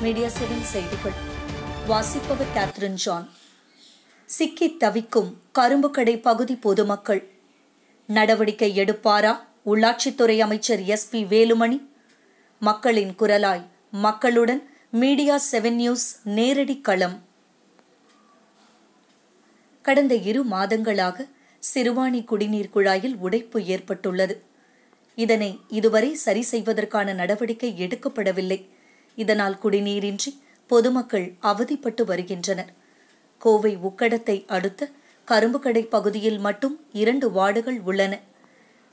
Media seven செய்திகள். வாசிப்பவர் Catherine John. சிக்கி தவிக்கும் கரும்புக்கடை பகுதி பொதுமக்கள். நடவடிக்கை எடுப்பாரா? உள்ளாட்சித்துறை அமைச்சர் எஸ் பி வேலுமணி. மக்களின் குரலாய் மக்களுடன் மீடியா செவன் நியூஸ் நேரடி களம். கடந்த இரு மாதங்களாக சிறுவாணி குடிநீர் குழாயில் உடைப்பு ஏற்பட்டுள்ளது. இதனை இதுவரை சரி செய்வதற்கான நடவடிக்கை எடுக்கப்படவில்லை. இதனால் குடிநீரின்றி பொதுமக்கள் அவதிப்பட்டு வருகின்றனர். கோவை உக்கடத்தை அடுத்த கரும்புக்கடை பகுதியில் மட்டும் இரண்டு வார்டுகள் உள்ளன.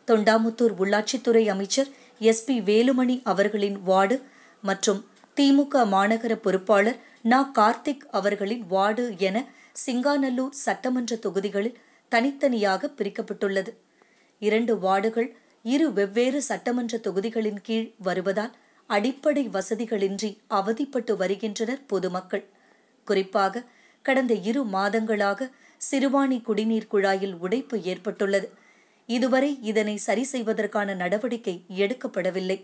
தொண்டாமுத்தூர் உள்ளாட்சித்துறை அமைச்சர் எஸ் பி வேலுமணி அவர்களின் வார்டு மற்றும் திமுக மாநகர பொறுப்பாளர் நா. கார்த்திக் அவர்களின் வார்டு என சிங்காநல்லூர் சட்டமன்ற தொகுதிகளில் தனித்தனியாக பிரிக்கப்பட்டுள்ளது. இரண்டு வார்டுகள் இரு வெவ்வேறு சட்டமன்ற தொகுதிகளின் கீழ் வருவதால் அடிப்படை வசதிகளின்றி அவதிப்பட்டு வருகின்றனர் பொதுமக்கள். குறிப்பாக கடந்த இரு மாதங்களாக சிறுவாணி குடிநீர் குழாயில் உடைப்பு ஏற்பட்டுள்ளது. இதுவரை இதனை சரி செய்வதற்கான நடவடிக்கை எடுக்கப்படவில்லை.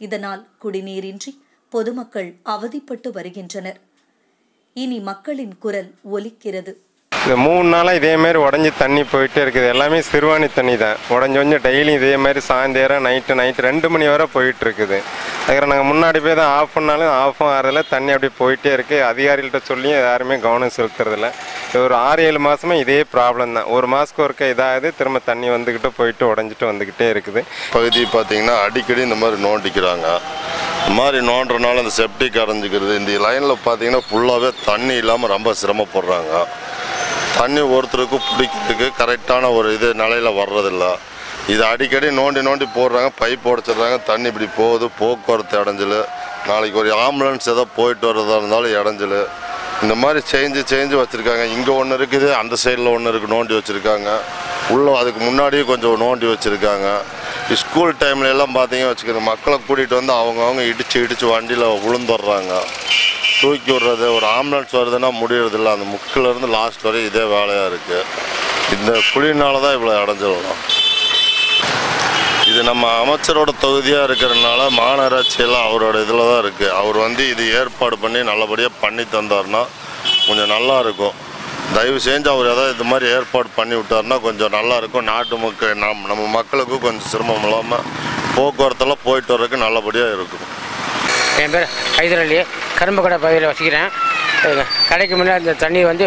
இதனால் குடிநீரின்றி பொதுமக்கள் அவதிப்பட்டு வருகின்றனர். இனி மக்களின் குரல் ஒலிக்கிறது. இந்த மூணு நாளாக இதேமாரி உடஞ்சி தண்ணி போயிட்டே இருக்குது. எல்லாமே சிறுவாணி தண்ணி தான். உடஞ்சி கொஞ்சம் டெய்லியும் இதே மாதிரி சாயந்தரம் நைட்டு நைட்டு ரெண்டு மணி வரை போயிட்டு இருக்குது. நாங்கள் முன்னாடி போய் தான் ஆஃப் பண்ணாலும் ஆஃபும் ஆறதில்ல. தண்ணி அப்படியே போயிட்டே இருக்குது அதிகாரிகள்கிட்ட சொல்லியும் யாருமே கவனம் செலுத்துறதில்ல. ஒரு ஆறு ஏழு மாதமாக இதே ப்ராப்ளம் தான். ஒரு மாதத்துக்கு ஒருக்க இதாகுது. திரும்ப தண்ணி வந்துக்கிட்டு போயிட்டு உடஞ்சிட்டு வந்துக்கிட்டே இருக்குது. பகுதி பார்த்திங்கன்னா அடிக்கடி இந்த மாதிரி நோண்டிக்கிறாங்க. இந்த மாதிரி நோண்டுறனால அந்த செப்டிக் அடைஞ்சிக்கிறது இந்த லைனில் பார்த்தீங்கன்னா ஃபுல்லாகவே தண்ணி இல்லாமல் ரொம்ப சிரமப்படுறாங்க. தண்ணி ஒருத்தருக்கு பிடிக்கிறதுக்கு கரெக்டான ஒரு இது நிலையில் வர்றதில்ல. இது அடிக்கடி நோண்டி நோண்டி போடுறாங்க பைப் உடச்சிடுறாங்க தண்ணி இப்படி போகுது போக்குவரத்து இடைஞ்சல். நாளைக்கு ஒரு ஆம்புலன்ஸ் ஏதோ போயிட்டு வர்றதா இருந்தாலும் இடைஞ்சல். இந்த மாதிரி செஞ்சு செஞ்சு வச்சுருக்காங்க. இங்கே ஒன்று இருக்குது அந்த சைடில் ஒன்று இருக்குது நோண்டி வச்சுருக்காங்க. உள்ளே அதுக்கு முன்னாடியே கொஞ்சம் நோண்டி வச்சுருக்காங்க. ஸ்கூல் டைம்ல எல்லாம் பார்த்தீங்க வச்சுக்கோங்க மக்களை கூட்டிகிட்டு வந்து அவங்கவுங்க இடித்து இடித்து வண்டியில் விழுந்துடுறாங்க. தூக்கி விடுறது ஒரு ஆம்புலன்ஸ் வருதுன்னா முடியறதில்ல. அந்த முக்கிலேருந்து லாஸ்ட் வரை இதே வேலையாக இருக்குது இந்த குழினால தான் இவ்வளோ அடைஞ்சிடணும் இது நம்ம அமைச்சரோட தொகுதியாக இருக்கிறதுனால மாநகராட்சியெல்லாம் அவரோட இதில் தான் இருக்குது அவர் வந்து இது ஏற்பாடு பண்ணி நல்லபடியாக பண்ணி தந்தார்னா கொஞ்சம் நல்லா இருக்கும். தயவு செஞ்சு அவர் ஏதாவது இது மாதிரி ஏற்பாடு பண்ணி விட்டாருன்னா கொஞ்சம் நல்லாயிருக்கும் நாட்டு மக்கள் நம் நம்ம மக்களுக்கும் கொஞ்சம் சிரமம் இல்லாமல் போக்குவரத்தெல்லாம் போயிட்டு வர்றதுக்கு நல்லபடியாக இருக்கும். என் பேர் ஹைதர் அலி. கரும்பு கடை பகுதியில் வசிக்கிறேன். கடைக்கு முன்னாடி இந்த தண்ணி வந்து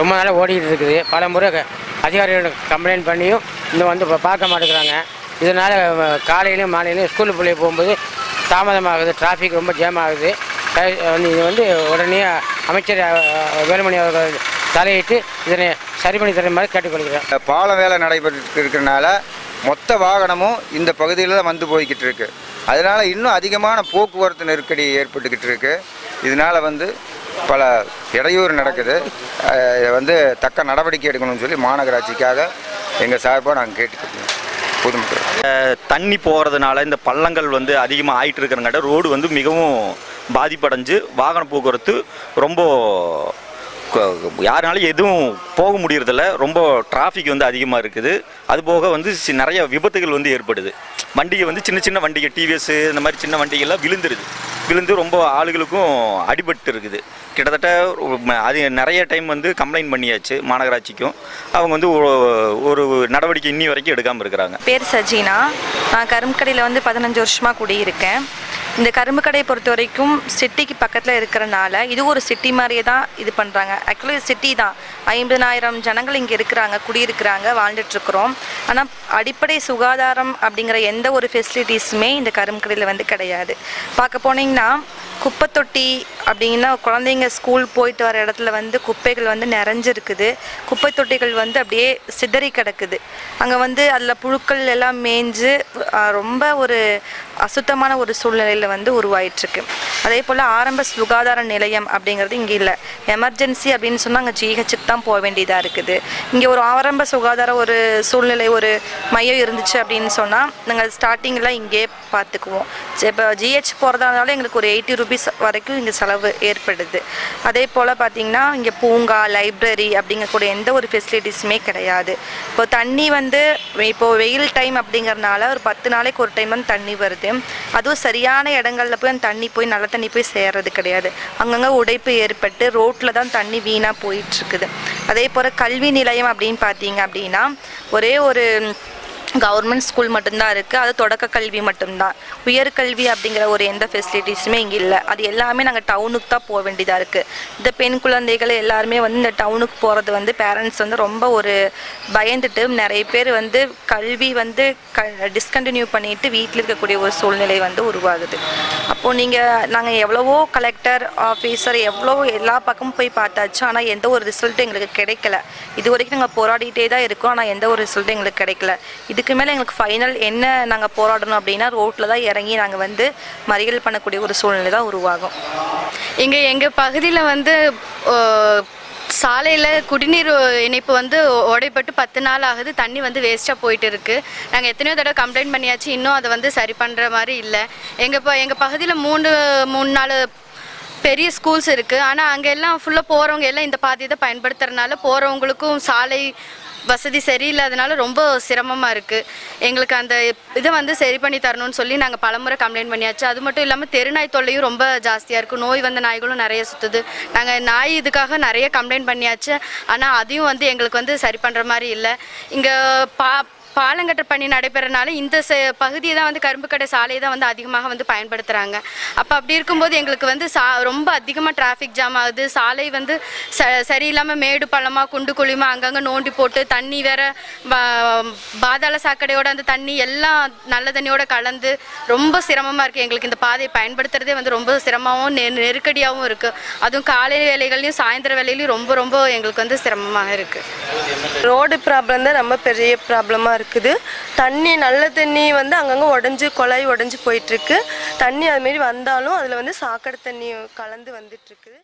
ரொம்ப நாளாக ஓடிக்கிட்டு இருக்குது. பல முறை அதிகாரிகளுக்கு அதிகாரிகள் கம்ப்ளைண்ட் பண்ணியும் இன்னும் வந்து பார்க்க மாட்டேங்கிறாங்க. இதனால் காலையிலையும் மாலையிலையும் ஸ்கூலு பிள்ளைய போகும்போது தாமதமாகுது. டிராஃபிக் ரொம்ப ஜேம் ஆகுது. வந்து இது வந்து உடனே அமைச்சர் வேலுமணி அவர்கள் தலையிட்டு இதனை சரி பண்ணி தர மாதிரி கேட்டுக்கொள்கிறேன். பாலம் வேலை நடைபெற்று இருக்கிறனால மொத்த வாகனமும் இந்த பகுதியில் தான் வந்து போய்கிட்டு இருக்குது அதனால இன்னும் அதிகமான போக்குவரத்து நெருக்கடி ஏற்பட்டுக்கிட்டு இருக்குது இதனால் வந்து பல இடையூறு நடக்குது. இதை வந்து தக்க நடவடிக்கை எடுக்கணும்னு சொல்லி மாநகராட்சிக்காக எங்கள் சார்பாக நாங்கள் கேட்டுக்கிறோம். பொதுமக்கள் தண்ணி போகிறதுனால இந்த பள்ளங்கள் வந்து அதிகமாக ஆகிட்டு இருக்கிறங்காட்ட ரோடு வந்து மிகவும் பாதிப்படைஞ்சு வாகன போக்குவரத்து ரொம்ப யாருனாலும் எதுவும் போக முடியறதில்ல. ரொம்ப டிராஃபிக் வந்து அதிகமாக இருக்குது. அது போக வந்து சி- நிறைய விபத்துகள் வந்து ஏற்படுது. வண்டிகை வந்து சின்ன சின்ன வண்டிகள் டிவிஎஸ் இந்த மாதிரி சின்ன வண்டிகள்லாம் விழுந்துருது. விழுந்து ரொம்ப ஆளுகளுக்கும் அடிபட்டு இருக்குது. கிட்டத்தட்ட அது நிறைய டைம் வந்து கம்ப்ளைண்ட் பண்ணியாச்சு மாநகராட்சிக்கும். அவங்க வந்து ஒரு நடவடிக்கை இன்னி வரைக்கும் எடுக்காமல் இருக்கிறாங்க. பேர் சஜினா. நான் கரும்கடையில் வந்து பதினஞ்சு வருஷமாக குடியிருக்கேன். இந்த கரும்பு கடையை பொறுத்த வரைக்கும் சிட்டிக்கு பக்கத்தில் இருக்கிறனால இது ஒரு சிட்டி மாதிரியே தான் இது பண்ணுறாங்க ஆக்சுவலி சிட்டி தான். ஐம்பதனாயிரம் ஜனங்கள் இங்கே இருக்கிறாங்க குடியிருக்கிறாங்க வாழ்ந்துட்டுருக்குறோம் ஆனால் அடிப்படை சுகாதாரம் அப்படிங்கிற எந்த ஒரு ஃபெசிலிட்டிஸுமே இந்த கரும்பு கடையில் வந்து கிடையாது. பார்க்க போனீங்கன்னா குப்பை தொட்டி அப்படின்னா குழந்தைங்க ஸ்கூல் போயிட்டு வர இடத்துல வந்து குப்பைகள் வந்து நிறைஞ்சிருக்குது. குப்பை தொட்டிகள் வந்து அப்படியே சிதறி கிடக்குது. அங்கே வந்து அதில் புழுக்கள் எல்லாம் மேய்ஞ்சு ரொம்ப ஒரு அசுத்தமான ஒரு சூழ்நிலையில் வந்து உருவாயிட்டுருக்கு. அதே போல் ஆரம்ப சுகாதார நிலையம் அப்படிங்கிறது இங்கே இல்லை. எமர்ஜென்சி அப்படின்னு சொன்னால் அங்கே ஜிஹெச்சுக்கு தான் போக வேண்டியதாக இருக்குது. இங்கே ஒரு ஆரம்ப சுகாதார ஒரு சூழ்நிலை ஒரு மையம் இருந்துச்சு அப்படின்னு சொன்னால் நாங்கள் ஸ்டார்டிங்கில் இங்கே பார்த்துக்குவோம் இப்போ ஜிஹெச் போகிறதா இருந்தாலும் எங்களுக்கு ஒரு எயிட்டி ருபீஸ் வரைக்கும் இங்கே செலவு ஏற்படுது. அதே போல் பார்த்திங்கன்னா இங்கே பூங்கா லைப்ரரி அப்படிங்கக்கூடிய எந்த ஒரு ஃபெசிலிட்டிஸுமே கிடையாது. இப்போ தண்ணி வந்து இப்போது வெயில் டைம் அப்படிங்கறனால ஒரு பத்து நாளைக்கு ஒரு டைம் வந்து தண்ணி வருது. அதுவும் சரியான இடங்கள்ல போய் அந்த தண்ணி போய் நல்ல தண்ணி போய் சேர்றது கிடையாது. அங்கங்கே உடைப்பு ஏற்பட்டு ரோட்டில் தான் தண்ணி வீணாக போயிட்டுருக்குது அதே போல் கல்வி நிலையம் அப்படின்னு பார்த்தீங்க அப்படின்னா ஒரே ஒரு கவர்மெண்ட் ஸ்கூல் மட்டும்தான் இருக்குது அது தொடக்க கல்வி மட்டும்தான். உயர்கல்வி அப்படிங்கிற ஒரு எந்த ஃபெசிலிட்டிஸுமே இங்கே இல்லை. அது எல்லாமே நாங்கள் டவுனுக்கு தான் போக வேண்டியதாக இருக்குது இந்த பெண் குழந்தைகள் எல்லாருமே வந்து இந்த டவுனுக்கு போகிறது வந்து பேரண்ட்ஸ் வந்து ரொம்ப ஒரு பயந்துட்டு நிறைய பேர் வந்து கல்வி வந்து க டிஸ்கண்டினியூ பண்ணிட்டு வீட்டில் இருக்கக்கூடிய ஒரு சூழ்நிலை வந்து உருவாகுது. அப்போது நீங்கள் நாங்கள் எவ்வளவோ கலெக்டர் ஆஃபீஸர் எவ்வளோ எல்லா பக்கமும் போய் பார்த்தாச்சு. ஆனால் எந்த ஒரு ரிசல்ட்டும் எங்களுக்கு கிடைக்கல. இது வரைக்கும் நாங்கள் போராடிட்டே தான் இருக்கோம். ஆனால் எந்த ஒரு ரிசல்ட்டும் எங்களுக்கு கிடைக்கல. இது இதுக்கு மேலே எங்களுக்கு ஃபைனல் என்ன நாங்கள் போராடணும் அப்படின்னா ரோட்டில் தான் இறங்கி நாங்கள் வந்து மறியல் பண்ணக்கூடிய ஒரு சூழ்நிலை தான் உருவாகும். இங்கே எங்கள் பகுதியில் வந்து சாலையில் குடிநீர் இணைப்பு வந்து உடைப்பட்டு பத்து நாள் ஆகுது. தண்ணி வந்து வேஸ்ட்டாக போயிட்டு இருக்குது நாங்கள் எத்தனையோ தடவை கம்ப்ளைண்ட் பண்ணியாச்சு. இன்னும் அதை வந்து சரி பண்ணுற மாதிரி இல்லை. எங்கள் ப எங்கள் பகுதியில் மூணு மூணு நாலு பெரிய ஸ்கூல்ஸ் இருக்குது ஆனால் அங்கே எல்லாம் ஃபுல்லாக போகிறவங்க எல்லாம் இந்த பாதையை தான் பயன்படுத்துறதுனால போகிறவங்களுக்கும் சாலை வசதி சரியில்லாதனால ரொம்ப சிரமமாக இருக்குது எங்களுக்கு அந்த இதை வந்து சரி பண்ணி தரணும்னு சொல்லி நாங்கள் பலமுறை கம்ப்ளைண்ட் பண்ணியாச்சு. அது மட்டும் இல்லாமல் தெருநாய் தொல்லையும் ரொம்ப ஜாஸ்தியாக இருக்குது நோய் வந்த நாய்களும் நிறைய சுற்றுது நாங்கள் நாய் இதுக்காக நிறைய கம்ப்ளைண்ட் பண்ணியாச்சு. ஆனால் அதையும் வந்து எங்களுக்கு வந்து சரி பண்ணுற மாதிரி இல்லை. இங்கே பா பாலங்கட்ட பணி நடைபெறனால இந்த பகுதியை தான் வந்து கரும்பு கடை சாலையை தான் வந்து அதிகமாக வந்து பயன்படுத்துகிறாங்க அப்போ அப்படி இருக்கும்போது எங்களுக்கு வந்து சா ரொம்ப அதிகமாக டிராஃபிக் ஜாம் ஆகுது. சாலை வந்து ச சரியில்லாமல் மேடு பள்ளமாக குண்டு குழியுமா அங்கங்கே நோண்டி போட்டு தண்ணி வேற பாதாள சாக்கடையோட அந்த தண்ணி எல்லாம் நல்ல தண்ணியோட கலந்து ரொம்ப சிரமமாக இருக்குது எங்களுக்கு இந்த பாதையை பயன்படுத்துறதே வந்து ரொம்ப சிரமமாகவும் நெ நெருக்கடியாகவும் இருக்குது அதுவும் காலை வேலைகள்லையும் சாயந்தர வேலையிலையும் ரொம்ப ரொம்ப எங்களுக்கு வந்து சிரமமாக இருக்குது ரோடு ப்ராப்ளம் தான் ரொம்ப பெரிய ப்ராப்ளமாக இருக்குது. தண்ணி நல்ல தண்ணி வந்து அங்கங்கே உடஞ்சி குழாய் உடஞ்சி போயிட்டுருக்கு தண்ணி அதுமாரி வந்தாலும் அதில் வந்து சாக்கடை தண்ணி கலந்து வந்துட்டுருக்குது